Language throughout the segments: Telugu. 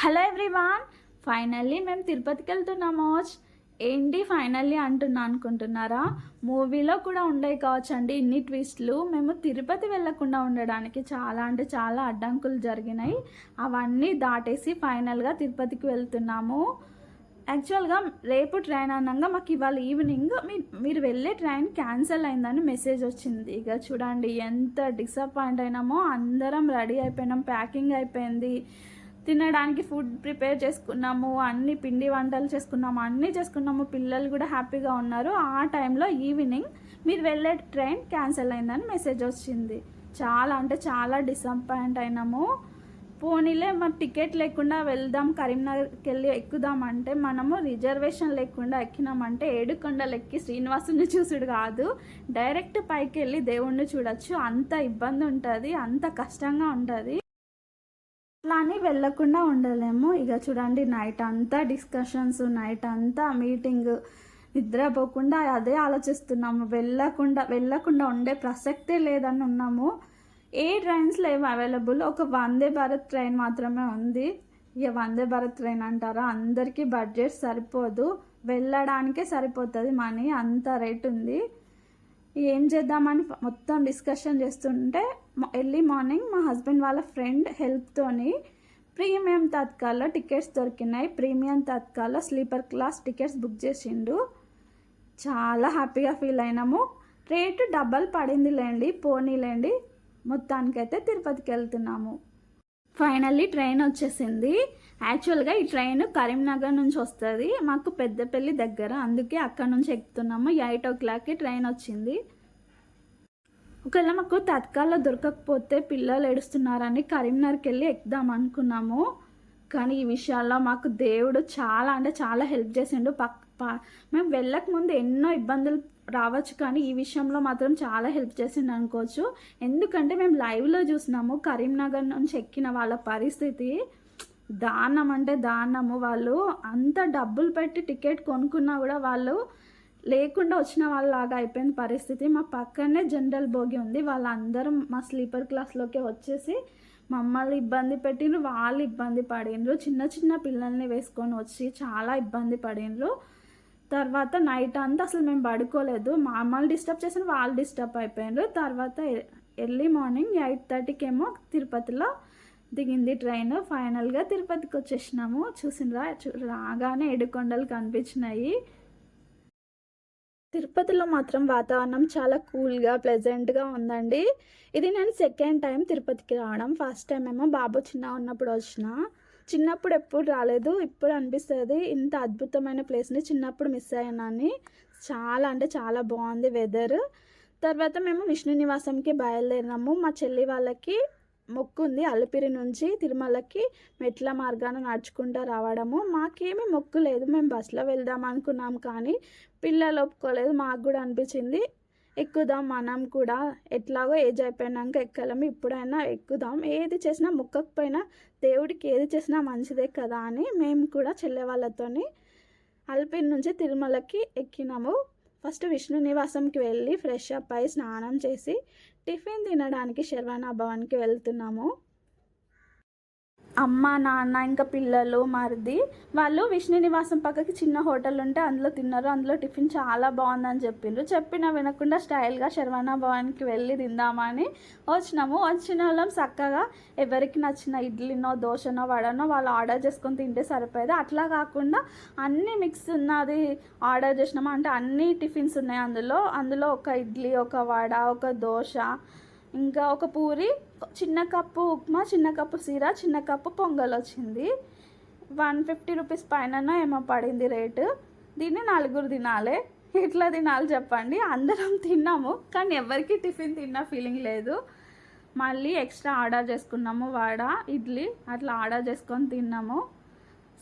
హలో ఎవ్రీవాన్ ఫైనల్లీ మేము తిరుపతికి వెళ్తున్నాము ఏంటి ఫైనల్లీ అంటున్నా అనుకుంటున్నారా? మూవీలో కూడా ఉండేవి కావచ్చు అండి ఇన్ని ట్విస్ట్లు. మేము తిరుపతి వెళ్ళకుండా ఉండడానికి చాలా అంటే చాలా అడ్డంకులు జరిగినాయి. అవన్నీ దాటేసి ఫైనల్గా తిరుపతికి వెళ్తున్నాము. యాక్చువల్గా రేపు ట్రైన్ అనగా మాకు ఇవాళ ఈవినింగ్ మీ మీరు వెళ్ళే ట్రైన్ క్యాన్సిల్ అయిందని మెసేజ్ వచ్చింది. ఇక చూడండి ఎంత డిసప్పాయింట్ అయినామో. అందరం రెడీ అయిపోయినాం ప్యాకింగ్ అయిపోయింది. తినడానికి ఫుడ్ ప్రిపేర్ చేసుకున్నాము అన్ని పిండి వంటలు చేసుకున్నాము అన్నీ చేసుకున్నాము. పిల్లలు కూడా హ్యాపీగా ఉన్నారు. ఆ టైంలో ఈవినింగ్ మీరు వెళ్ళే ట్రైన్ క్యాన్సిల్ అయిందని మెసేజ్ వచ్చింది. చాలా అంటే చాలా డిసప్పాయింట్ అయినాము. పోనీలే మరి టికెట్ లేకుండా వెళ్దాం కరీంనగర్కి వెళ్ళి ఎక్కుదాం అంటే మనము రిజర్వేషన్ లేకుండా ఎక్కినామంటే ఏడుకొండలు ఎక్కి శ్రీనివాసుని చూసుడు కాదు. డైరెక్ట్ పైకి వెళ్ళి దేవుణ్ణి చూడొచ్చు. అంత ఇబ్బంది ఉంటుంది అంత కష్టంగా ఉంటుంది. అట్లా అని వెళ్ళకుండా ఉండలేము. ఇక చూడండి నైట్ అంతా డిస్కషన్స్ నైట్ అంతా మీటింగ్ నిద్రపోకుండా అదే ఆలోచిస్తున్నాము. వెళ్ళకుండా వెళ్ళకుండా ఉండే ప్రసక్తే లేదని ఉన్నాము. ఏ ట్రైన్స్ లేవు అవైలబుల్ ఒక వందే భారత్ ట్రైన్ మాత్రమే ఉంది. ఇక వందే భారత్ ట్రైన్ అంటారా? అందరికీ బడ్జెట్ సరిపోదు. వెళ్ళడానికే సరిపోతుంది మనీ అంత రేట్ ఉంది. ఏం చేద్దామని మొత్తం డిస్కషన్ చేస్తుంటే ఎర్లీ మార్నింగ్ మా హస్బెండ్ వాళ్ళ ఫ్రెండ్ హెల్ప్తోని ప్రీమియం తత్కాల్లో టికెట్స్ దొరికినాయి. ప్రీమియం తత్కాల్లో స్లీపర్ క్లాస్ టికెట్స్ బుక్ చేసిండు. చాలా హ్యాపీగా ఫీల్ అయినాము. రేటు డబల్ పడింది లేండి పోనీలేండి. మొత్తానికైతే తిరుపతికి వెళ్తున్నాము ఫైనల్లీ ట్రైన్ వచ్చేసింది. యాక్చువల్గా ఈ ట్రైన్ కరీంనగర్ నుంచి వస్తుంది. మాకు పెద్దపల్లి దగ్గర. అందుకే అక్కడ నుంచి ఎక్కుతున్నాము. ఎయిట్ ఓ క్లాక్కి ట్రైన్ వచ్చింది. ఒకవేళ మాకు తత్కాల్లో దొరకకపోతే పిల్లలు ఏడుస్తున్నారని కరీంనగర్కి వెళ్ళి ఎక్కుదాం అనుకున్నాము. కానీ ఈ విషయాల్లో మాకు దేవుడు చాలా అంటే చాలా హెల్ప్ చేసిండు. పక్ ప- మేము వెళ్ళక ముందు ఎన్నో ఇబ్బందులు రావచ్చు కానీ ఈ విషయంలో మాత్రం చాలా హెల్ప్ చేసిండు అనుకోవచ్చు ఎందుకంటే మేము లైవ్లో చూసినాము కరీంనగర్ నుంచి ఎక్కిన వాళ్ళ పరిస్థితి దానం అంటే దానము. వాళ్ళు అంత డబ్బులు పెట్టి టికెట్ కొనుక్కున్నా కూడా వాళ్ళు లేకుండా వచ్చిన వాళ్ళలాగా అయిపోయిన పరిస్థితి. మా పక్కనే జనరల్ బోగి ఉంది వాళ్ళందరం మా స్లీపర్ క్లాస్లోకి వచ్చేసి మమ్మల్ని ఇబ్బంది పెట్టిండ్రు వాళ్ళు ఇబ్బంది పడిండ్రు. చిన్న చిన్న పిల్లల్ని వేసుకొని వచ్చి చాలా ఇబ్బంది పడిండ్రు. తర్వాత నైట్ అంతా అసలు మేము పడుకోలేదు. మమ్మల్ని డిస్టర్బ్ చేసిన వాళ్ళు డిస్టర్బ్ అయిపోయినారు తర్వాత ఎర్లీ మార్నింగ్ ఎయిట్ థర్టీకి ఏమో తిరుపతిలో దిగింది ట్రైన్ ఫైనల్గా తిరుపతికి వచ్చేసినాము. చూసినరా చూ రాగానే ఏడుకొండలు కనిపించినాయి. తిరుపతిలో మాత్రం వాతావరణం చాలా కూల్గా ప్లెజెంట్గా ఉందండి. ఇది నేను సెకండ్ టైం తిరుపతికి రావడం. ఫస్ట్ టైం ఏమో బాబు చిన్న ఉన్నప్పుడు వచ్చిన. చిన్నప్పుడు ఎప్పుడు రాలేదు ఇప్పుడు అనిపిస్తుంది ఇంత అద్భుతమైన ప్లేస్ని చిన్నప్పుడు మిస్ అయ్యానని. చాలా అంటే చాలా బాగుంది వెదర్ తర్వాత మేము విష్ణు నివాసంకి బయలుదేరినాము. మా చెల్లి వాళ్ళకి మొక్కు ఉంది అలిపిరి నుంచి తిరుమలకి మెట్ల మార్గాన నడుచుకుంటూ రావడము. మాకేమీ మొక్కు లేదు మేము బస్సులో వెళ్దాం అనుకున్నాం కానీ పిల్లలు ఒప్పుకోలేదు మాకు కూడా అనిపించింది. ఎక్కుదాం మనం కూడా ఎట్లాగో ఏజ్ అయిపోయినాక ఎక్కలేము ఇప్పుడైనా ఎక్కుదాం. ఏది చేసినా ముక్కకపోయినా దేవుడికి ఏది చేసినా మంచిదే కదా అని మేము కూడా చెల్లెవాళ్ళతోని అల్పిన్ నుంచి తిరుమలకి ఎక్కినాము. ఫస్ట్ విష్ణు నివాసంకి వెళ్ళి ఫ్రెష్ అప్ అయి స్నానం చేసి టిఫిన్ తినడానికి శర్వానా భవన్కి వెళ్తున్నాము. అమ్మ నాన్న ఇంకా పిల్లలు మరిది. వాళ్ళు విష్ణు నివాసం పక్కకి చిన్న హోటల్ ఉంటే అందులో తిన్నారు. అందులో టిఫిన్ చాలా బాగుందని చెప్పిండ్రు. చెప్పిన వినకుండా స్టైల్గా శర్వానా భవన్కి వెళ్ళి తిందామని వచ్చినాము. వచ్చిన వాళ్ళం చక్కగా ఎవరికి నచ్చిన ఇడ్లీనో దోశనో వడనో వాళ్ళు ఆర్డర్ చేసుకొని తింటే సరిపోయేది. అట్లా కాకుండా అన్ని మిక్స్ ఉన్నది ఆర్డర్ చేసినాము అంటే అన్ని టిఫిన్స్ ఉన్నాయి అందులో. అందులో ఒక ఇడ్లీ ఒక వడ ఒక దోశ ఇంకా ఒక పూరి చిన్న కప్పు ఉప్మా చిన్న కప్పు సీర చిన్న కప్పు పొంగల్ వచ్చింది. వన్ ఫిఫ్టీ రూపీస్ పైన ఏమో పడింది రేటు. దీన్ని నలుగురు తినాలి. ఎట్లా తినాలి చెప్పండి. అందరం తిన్నాము కానీ ఎవరికి టిఫిన్ తిన్న ఫీలింగ్ లేదు. మళ్ళీ ఎక్స్ట్రా ఆర్డర్ చేసుకున్నాము వడ ఇడ్లీ అట్లా ఆర్డర్ చేసుకొని తిన్నాము.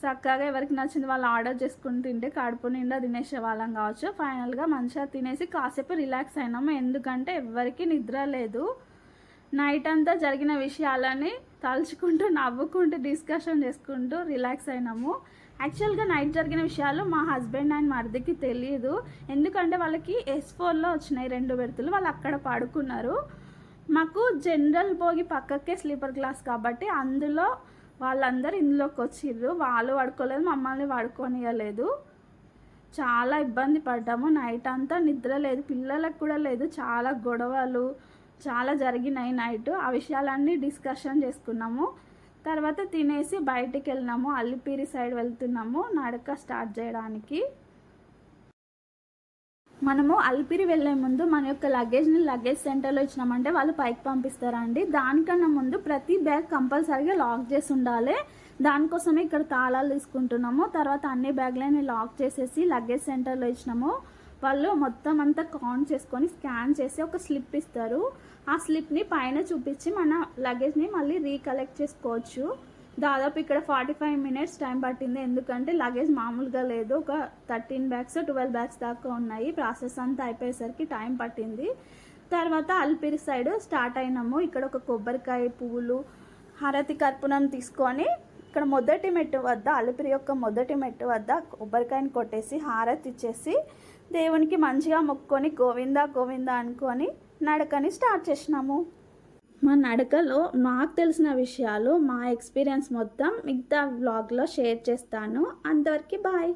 చక్కగా ఎవరికి నచ్చింది వాళ్ళు ఆర్డర్ చేసుకుని తింటే కడుపు నిండా తినేసే వాళ్ళం కావచ్చు. ఫైనల్గా మంచిగా తినేసి కాసేపు రిలాక్స్ అయినాము. ఎందుకంటే ఎవరికి నిద్ర లేదు. నైట్ అంతా జరిగిన విషయాలని తలుచుకుంటూ నవ్వుకుంటూ డిస్కషన్ చేసుకుంటూ రిలాక్స్ అయినాము. యాక్చువల్గా నైట్ జరిగిన విషయాలు మా హస్బెండ్ అండ్ మరిదికి తెలియదు. ఎందుకంటే వాళ్ళకి ఎస్ ఫోర్లో వచ్చినాయి రెండు బెర్తులు వాళ్ళు అక్కడ పడుకున్నారు. మాకు జనరల్ భోగి పక్కకే స్లీపర్ క్లాస్ కాబట్టి అందులో వాళ్ళందరూ ఇందులోకి వచ్చిర్రు. వాళ్ళు పడుకోలేదు మమ్మల్ని పడుకోనియలేదు. చాలా ఇబ్బంది పడ్డాము. నైట్ అంతా నిద్ర లేదు పిల్లలకు కూడా లేదు. చాలా గొడవలు చాలా జరిగినాయి నైట్. ఆ విషయాలన్నీ డిస్కషన్ చేసుకున్నాము. తర్వాత తినేసి బయటికి వెళ్ళినాము అల్లిపిరి సైడ్ వెళ్తున్నాము. నడక స్టార్ట్ చేయడానికి. మనము అల్పిరి వెళ్ళే ముందు మన యొక్క లగేజ్ని లగేజ్ సెంటర్లో ఇచ్చినామంటే వాళ్ళు పైకి పంపిస్తారండి. దానికన్నా ముందు ప్రతి బ్యాగ్ కంపల్సరీగా లాక్ చేసి ఉండాలి. దానికోసమే ఇక్కడ తాళాలు తీసుకుంటున్నాము. తర్వాత అన్ని బ్యాగ్లని లాక్ చేసేసి లగేజ్ సెంటర్లో ఇచ్చినాము. వాళ్ళు మొత్తం అంతా కౌంట్ చేసుకొని స్కాన్ చేసి ఒక స్లిప్ ఇస్తారు. ఆ స్లిప్ని పైన చూపించి మన లగేజ్ని మళ్ళీ రీకలెక్ట్ చేసుకోవచ్చు. దాదాపు ఇక్కడ ఫార్టీ ఫైవ్ మినిట్స్ టైం పట్టింది. ఎందుకంటే లగేజ్ మామూలుగా లేదు. ఒక థర్టీన్ బ్యాగ్స్ ట్వెల్వ్ బ్యాగ్స్ దాకా ఉన్నాయి. ప్రాసెస్ అంతా అయిపోయేసరికి టైం పట్టింది. తర్వాత అల్పిరి సైడ్ స్టార్ట్ అయినాము. ఇక్కడ ఒక కొబ్బరికాయ పువ్వులు హారతి కర్పూరం తీసుకొని ఇక్కడ మొదటి మెట్టు వద్ద అలిపిరి యొక్క మొదటి మెట్టు వద్ద కొబ్బరికాయని కొట్టేసి హారతి ఇచ్చేసి దేవునికి మంచిగా మొక్కుకొని గోవిందా గోవిందా అనుకొని నడకని స్టార్ట్ చేసినాము. మా నడకలో నాకు తెలిసిన విషయాలు మా ఎక్స్పీరియన్స్ మొత్తం మిగతా వ్లాగ్లో షేర్ చేస్తాను. అంతవరకు బాయ్.